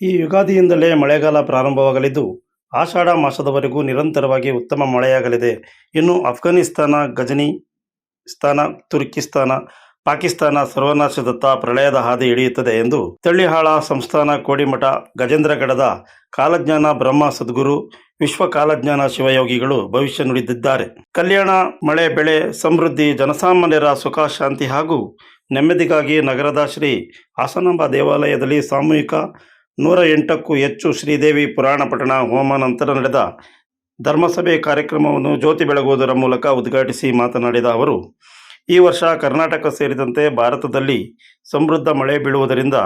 ಈ ಯುಗಾದಿಯಿಂದಲೇ ಮಳೆಗಾಲ ಪ್ರಾರಂಭವಾಗಲಿದ್ದು, ಆಷಾಢ ಮಾಸದವರೆಗೂ ನಿರಂತರವಾಗಿ ಉತ್ತಮ ಮಳೆಯಾಗಲಿದೆ. ಇನ್ನು ಅಫ್ಘಾನಿಸ್ತಾನ ಗಜನಿಸ್ತಾನ ತುರ್ಕಿಸ್ತಾನ, ಪಾಕಿಸ್ತಾನ ಸರ್ವನಾಶದತ್ತ ಪ್ರಳಯದ ಹಾದಿ ಹಿಡಿಯುತ್ತದೆ ಎಂದು ತಳ್ಳಿಹಾಳ ಸಂಸ್ಥಾನ ಕೋಡಿಮಠ ಗಜೇಂದ್ರಗಡದ ಕಾಲಜ್ಞಾನ ಬ್ರಹ್ಮ ಸದ್ಗುರು, ವಿಶ್ವ ಕಾಲಜ್ಞಾನ ಶಿವಯೋಗಿಗಳು ಭವಿಷ್ಯ ನುಡಿದಿದ್ದಾರೆ. ಕಲ್ಯಾಣ, ಮಳೆ, ಬೆಳೆ, ಸಮೃದ್ಧಿ, ಜನಸಾಮಾನ್ಯರ ಸುಖ, ಶಾಂತಿ ಹಾಗೂ ನೆಮ್ಮದಿಗಾಗಿ ನಗರದ ಶ್ರೀ ಹಾಸನಾಂಬ ದೇವಾಲಯದಲ್ಲಿ ಸಾಮೂಹಿಕ ನೂರ ಎಂಟಕ್ಕೂ ಹೆಚ್ಚು ಶ್ರೀದೇವಿ ಪುರಾಣ ಪಠಣ ಹೋಮ ನಂತರ ನಡೆದ ಧರ್ಮಸಭೆ ಕಾರ್ಯಕ್ರಮವನ್ನು ಜ್ಯೋತಿ ಬೆಳಗುವುದರ ಮೂಲಕ ಉದ್ಘಾಟಿಸಿ ಮಾತನಾಡಿದ ಅವರು, ಈ ವರ್ಷ ಕರ್ನಾಟಕ ಸೇರಿದಂತೆ ಭಾರತದಲ್ಲಿ ಸಮೃದ್ಧ ಮಳೆ ಬೀಳುವುದರಿಂದ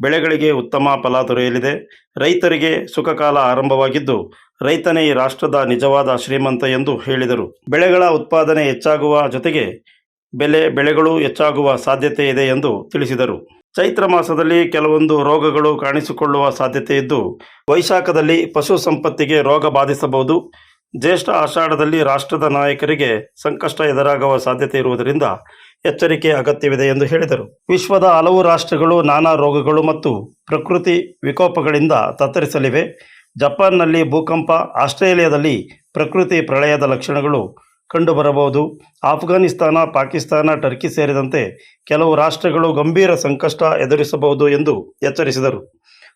ಬೆಳೆಗಳಿಗೆ ಉತ್ತಮ ಫಲ ದೊರೆಯಲಿದೆ. ರೈತರಿಗೆ ಸುಖಕಾಲ ಆರಂಭವಾಗಿದ್ದು, ರೈತನೇ ಈ ರಾಷ್ಟ್ರದ ನಿಜವಾದ ಶ್ರೀಮಂತ ಎಂದು ಹೇಳಿದರು. ಬೆಳೆಗಳ ಉತ್ಪಾದನೆ ಹೆಚ್ಚಾಗುವ ಜೊತೆಗೆ ಬೆಲೆ, ಬೆಳೆಗಳು ಹೆಚ್ಚಾಗುವ ಸಾಧ್ಯತೆ ಇದೆ ಎಂದು ತಿಳಿಸಿದರು. ಚೈತ್ರ ಮಾಸದಲ್ಲಿ ಕೆಲವೊಂದು ರೋಗಗಳು ಕಾಣಿಸಿಕೊಳ್ಳುವ ಸಾಧ್ಯತೆ ಇದ್ದು, ವೈಶಾಖದಲ್ಲಿ ಪಶು ಸಂಪತ್ತಿಗೆ ರೋಗ ಬಾಧಿಸಬಹುದು. ಜ್ಯೇಷ್ಠ ಆಷಾಢದಲ್ಲಿ ರಾಷ್ಟ್ರದ ನಾಯಕರಿಗೆ ಸಂಕಷ್ಟ ಎದುರಾಗುವ ಸಾಧ್ಯತೆ ಇರುವುದರಿಂದ ಎಚ್ಚರಿಕೆ ಅಗತ್ಯವಿದೆ ಎಂದು ಹೇಳಿದರು. ವಿಶ್ವದ ಹಲವು ರಾಷ್ಟ್ರಗಳು ನಾನಾ ರೋಗಗಳು ಮತ್ತು ಪ್ರಕೃತಿ ವಿಕೋಪಗಳಿಂದ ತತ್ತರಿಸಲಿವೆ. ಜಪಾನ್ನಲ್ಲಿ ಭೂಕಂಪ, ಆಸ್ಟ್ರೇಲಿಯಾದಲ್ಲಿ ಪ್ರಕೃತಿ ಪ್ರಳಯದ ಲಕ್ಷಣಗಳು ಕಂಡುಬರಬಹುದು. ಆಫ್ಘಾನಿಸ್ತಾನ, ಪಾಕಿಸ್ತಾನ, ಟರ್ಕಿ ಸೇರಿದಂತೆ ಕೆಲವು ರಾಷ್ಟ್ರಗಳು ಗಂಭೀರ ಸಂಕಷ್ಟ ಎದುರಿಸಬಹುದು ಎಂದು ಎಚ್ಚರಿಸಿದರು.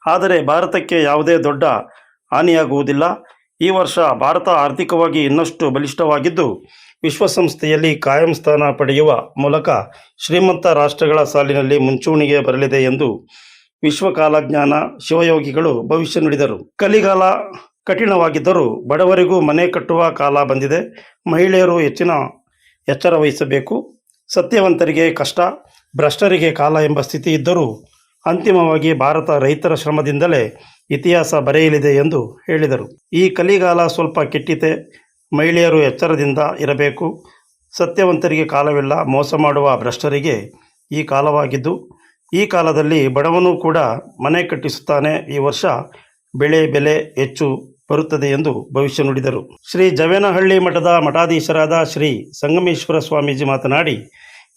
ಆದರೆ ಭಾರತಕ್ಕೆ ಯಾವುದೇ ದೊಡ್ಡ ಹಾನಿಯಾಗುವುದಿಲ್ಲ. ಈ ವರ್ಷ ಭಾರತ ಆರ್ಥಿಕವಾಗಿ ಇನ್ನಷ್ಟು ಬಲಿಷ್ಠವಾಗಿದ್ದು, ವಿಶ್ವಸಂಸ್ಥೆಯಲ್ಲಿ ಕಾಯಂ ಸ್ಥಾನ ಪಡೆಯುವ ಮೂಲಕ ಶ್ರೀಮಂತ ರಾಷ್ಟ್ರಗಳ ಸಾಲಿನಲ್ಲಿ ಮುಂಚೂಣಿಗೆ ಬರಲಿದೆ ಎಂದು ವಿಶ್ವಕಾಲಜ್ಞಾನ ಶಿವಯೋಗಿಗಳು ಭವಿಷ್ಯ ನುಡಿದರು. ಕಲಿಗಾಲ ಕಠಿಣವಾಗಿದ್ದರೂ ಬಡವರಿಗೂ ಮನೆ ಕಟ್ಟುವ ಕಾಲ ಬಂದಿದೆ. ಮಹಿಳೆಯರು ಹೆಚ್ಚಿನ ಎಚ್ಚರ ವಹಿಸಬೇಕು. ಸತ್ಯವಂತರಿಗೆ ಕಷ್ಟ, ಭ್ರಷ್ಟರಿಗೆ ಕಾಲ ಎಂಬ ಸ್ಥಿತಿ ಇದ್ದರೂ ಅಂತಿಮವಾಗಿ ಭಾರತ ರೈತರ ಶ್ರಮದಿಂದಲೇ ಇತಿಹಾಸ ಬರೆಯಲಿದೆ ಎಂದು ಹೇಳಿದರು. ಈ ಕಲಿಗಾಲ ಸ್ವಲ್ಪ ಕೆಟ್ಟಿತೆ. ಮಹಿಳೆಯರು ಎಚ್ಚರದಿಂದ ಇರಬೇಕು. ಸತ್ಯವಂತರಿಗೆ ಕಾಲವಿಲ್ಲ. ಮೋಸ ಮಾಡುವ ಭ್ರಷ್ಟರಿಗೆ ಈ ಕಾಲವಾಗಿದ್ದು, ಈ ಕಾಲದಲ್ಲಿ ಬಡವನೂ ಕೂಡ ಮನೆ ಕಟ್ಟಿಸುತ್ತಾನೆ. ಈ ವರ್ಷ ಬೆಳೆ ಬೆಲೆ ಹೆಚ್ಚು ಬರುತ್ತದೆ ಎಂದು ಭವಿಷ್ಯ ನುಡಿದರು. ಶ್ರೀ ಜವೇನಹಳ್ಳಿ ಮಠದ ಮಠಾಧೀಶರಾದ ಶ್ರೀ ಸಂಗಮೇಶ್ವರ ಸ್ವಾಮೀಜಿ ಮಾತನಾಡಿ,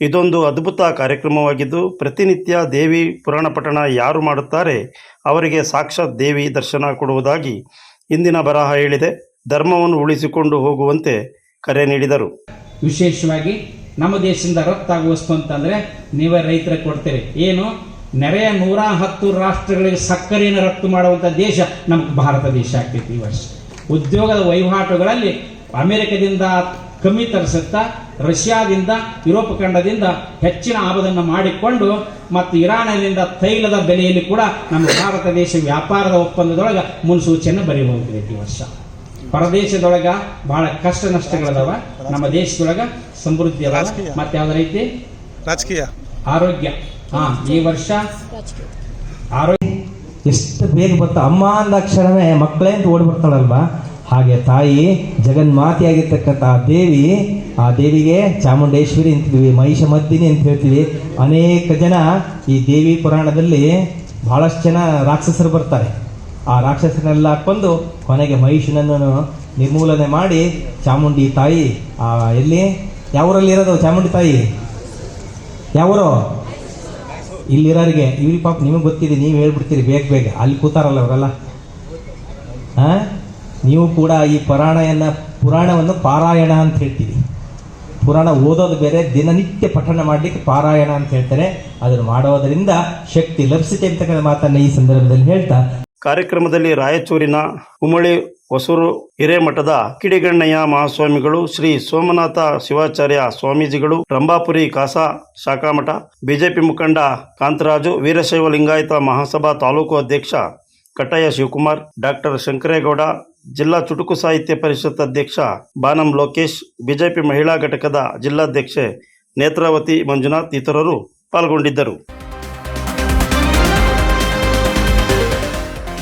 ಇದೊಂದು ಅದ್ಭುತ ಕಾರ್ಯಕ್ರಮವಾಗಿದ್ದು, ಪ್ರತಿನಿತ್ಯ ದೇವಿ ಪುರಾಣ ಪಠಣ ಯಾರು ಮಾಡುತ್ತಾರೆ, ಅವರಿಗೆ ಸಾಕ್ಷಾತ್ ದೇವಿ ದರ್ಶನ ಕೊಡುವುದಾಗಿ ಇಂದಿನ ಬರಹ ಹೇಳಿದೆ. ಧರ್ಮವನ್ನು ಉಳಿಸಿಕೊಂಡು ಹೋಗುವಂತೆ ಕರೆ ನೀಡಿದರು. ವಿಶೇಷವಾಗಿ ನಮ್ಮ ದೇಶದಿಂದ ರಫ್ತಾಗುವಷ್ಟು ಅಂತಂದರೆ ನೀವೇ ರೈತರ ಕೊಡ್ತೀರಿ. ಏನು? ನೆರೆಯ ನೂರ ಹತ್ತು ರಾಷ್ಟ್ರಗಳಿಗೆ ಸಕ್ಕರೆಯನ್ನು ರಫ್ತು ಮಾಡುವಂಥ ದೇಶ ನಮ್ಗೆ ಭಾರತ ದೇಶ ಆಗ್ತೈತಿ ಈ ವರ್ಷ. ಉದ್ಯೋಗದ ವಹಿವಾಟುಗಳಲ್ಲಿ ಅಮೆರಿಕದಿಂದ ಕಮ್ಮಿ ತರಿಸುತ್ತಾ ರಷ್ಯಾದಿಂದ ಯುರೋಪ್ ಖಂಡದಿಂದ ಹೆಚ್ಚಿನ ಆಮದನ್ನು ಮಾಡಿಕೊಂಡು ಮತ್ತು ಇರಾನಿನಿಂದ ತೈಲದ ಬೆಲೆಯಲ್ಲಿ ಕೂಡ ನಮ್ಮ ಭಾರತ ದೇಶ ವ್ಯಾಪಾರದ ಒಪ್ಪಂದದೊಳಗೆ ಮುನ್ಸೂಚನೆ ಬರೀಬಹುದು ಈ ವರ್ಷ. ಪರದೇಶದೊಳಗೆ ಬಹಳ ಕಷ್ಟ ನಷ್ಟಗಳದಾವ. ನಮ್ಮ ದೇಶದೊಳಗೆ ಸಮೃದ್ಧಿ ಮತ್ತೆ ಯಾವ್ದು ರೀತಿ ರಾಜಕೀಯ. ಆರೋಗ್ಯ. ಈ ವರ್ಷ ಆರೋಗ್ಯ ಎಷ್ಟು ಬೇಗ ಬರ್ತಾ ಅಮ್ಮ ಅಂದಾಕ್ಷಣವೇ ಮಕ್ಕಳೇ ಅಂತ ಓಡಿ ಬರ್ತಾಳಲ್ವಾ? ಹಾಗೆ ತಾಯಿ ಜಗನ್ಮಾತೆಯಾಗಿರ್ತಕ್ಕಂಥ ಆ ದೇವಿ, ಆ ದೇವಿಗೆ ಚಾಮುಂಡೇಶ್ವರಿ ಅಂತೀವಿ ಮಹಿಷಮದ್ದಿನಿ ಅಂತ ಹೇಳ್ತೀವಿ. ಅನೇಕ ಜನ ಈ ದೇವಿ ಪುರಾಣದಲ್ಲಿ ಬಹಳಷ್ಟು ಜನ ರಾಕ್ಷಸರು ಬರ್ತಾರೆ. ಆ ರಾಕ್ಷಸನೆಲ್ಲ ಕೊಂದು ಕೊನೆಗೆ ಮಹಿಷನನ್ನು ನಿರ್ಮೂಲನೆ ಮಾಡಿ ಚಾಮುಂಡಿ ತಾಯಿ, ಆ ಎಲ್ಲಿ? ಯಾವ ಊರಲ್ಲಿ ಇರೋದು ಚಾಮುಂಡಿ ತಾಯಿ? ಯಾವೂರು? ಇಲ್ಲಿರೋರಿಗೆ ಇವ್ರಿ ಪಾಪ ನಿಮಗೆ ಗೊತ್ತಿದೆ, ನೀವು ಹೇಳ್ಬಿಡ್ತೀರಿ ಬೇಗ ಬೇಗ. ಅಲ್ಲಿ ಕೂತಾರಲ್ಲ ಅವರೆಲ್ಲ? ಹಾಂ? ನೀವು ಕೂಡ ಈ ಪುರಾಣಯನ್ನ ಪುರಾಣವನ್ನು ಪಾರಾಯಣ ಅಂತ ಹೇಳ್ತೀವಿ ಪುರಾಣ ಓದೋದು ಬೇರೆ, ದಿನನಿತ್ಯ ಪಠಣ ಮಾಡಲಿಕ್ಕೆ ಪಾರಾಯಣ ಅಂತ ಹೇಳ್ತಾರೆ. ಅದನ್ನು ಮಾಡೋದರಿಂದ ಶಕ್ತಿ ಲಭಿಸುತ್ತೆ ಅಂತಕ್ಕಂಥ ಮಾತನ್ನು ಈ ಸಂದರ್ಭದಲ್ಲಿ ಹೇಳ್ತಾ ಕಾರ್ಯಕ್ರಮದಲ್ಲಿ ರಾಯಚೂರಿನ ಉಮಳಿ ಹೊಸೂರು ಹಿರೇಮಠದ ಕಿಡಿಗಣ್ಣಯ್ಯ ಮಹಾಸ್ವಾಮಿಗಳು ಶ್ರೀ ಸೋಮನಾಥ ಶಿವಾಚಾರ್ಯ ಸ್ವಾಮೀಜಿಗಳು, ರಂಭಾಪುರಿ ಕಾಸಾ ಶಾಖಾಮಠ, ಬಿಜೆಪಿ ಮುಖಂಡ ಕಾಂತರಾಜು, ವೀರಶೈವ ಲಿಂಗಾಯತ ಮಹಾಸಭಾ ತಾಲೂಕು ಅಧ್ಯಕ್ಷ ಕಟ್ಟಯ್ಯ ಶಿವಕುಮಾರ್, ಡಾಕ್ಟರ್ ಶಂಕರೇಗೌಡ, ಜಿಲ್ಲಾ ಚುಟುಕು ಸಾಹಿತ್ಯ ಪರಿಷತ್ ಅಧ್ಯಕ್ಷ ಬಾನಂ ಲೋಕೇಶ್, ಬಿಜೆಪಿ ಮಹಿಳಾ ಘಟಕದ ಜಿಲ್ಲಾಧ್ಯಕ್ಷೆ ನೇತ್ರಾವತಿ ಮಂಜುನಾಥ್ ಇತರರು ಪಾಲ್ಗೊಂಡಿದ್ದರು.